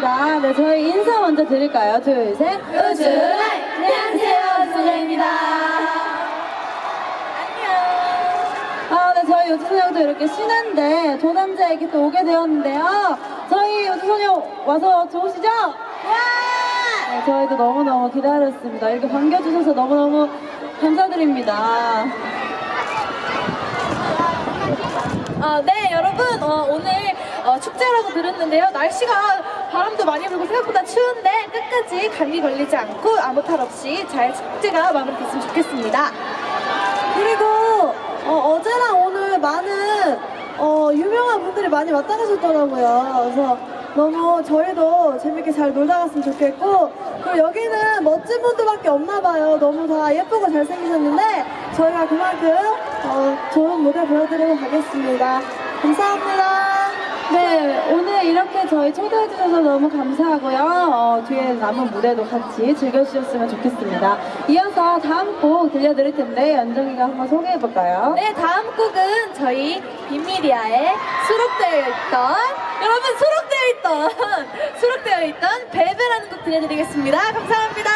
감사합니다. 네, 저희 인사 먼저 드릴까요? 둘, 셋. 우주라이! 안녕하세요, 우주소녀입니다. 아, 네, 저희 요트소녀도 이렇게 쉬는데 조남자에게 또 오게 되었는데요. 저희 요트소녀 와서 좋으시죠? 네, 저희도 너무너무 기다렸습니다. 이렇게 반겨주셔서 너무너무 감사드립니다. 아, 네, 여러분, 어, 오늘 어, 축제라고 들었는데요. 날씨가 바람도 많이 불고 생각보다 추운데 끝까지 감기 걸리지 않고 아무 탈 없이 잘 축제가 마무리됐으면 좋겠습니다. 그리고 어, 제랑 오늘 많은 어, 유명한 분들이 많이 왔다 가셨더라고요. 그래서 너무 저희도 재밌게 잘 놀다 갔으면 좋겠고 그리고 여기는 멋진 분들밖에 없나 봐요. 너무 다 예쁘고 잘생기셨는데 저희가 그만큼 어, 좋은 무대 보여드리고 가겠습니다. 감사합니다. 네, 오늘 이렇게 저희 초대해주셔서 너무 감사하고요. 어, 뒤에 남은 무대도 같이 즐겨주셨으면 좋겠습니다. 이어서 다음 곡 들려드릴 텐데, 연정이가 한번 소개해볼까요? 네, 다음 곡은 저희 비밀이아에 수록되어 있던 여러분 수록되어 있던 수록되어 있던 베베라는 곡 들려드리겠습니다. 감사합니다.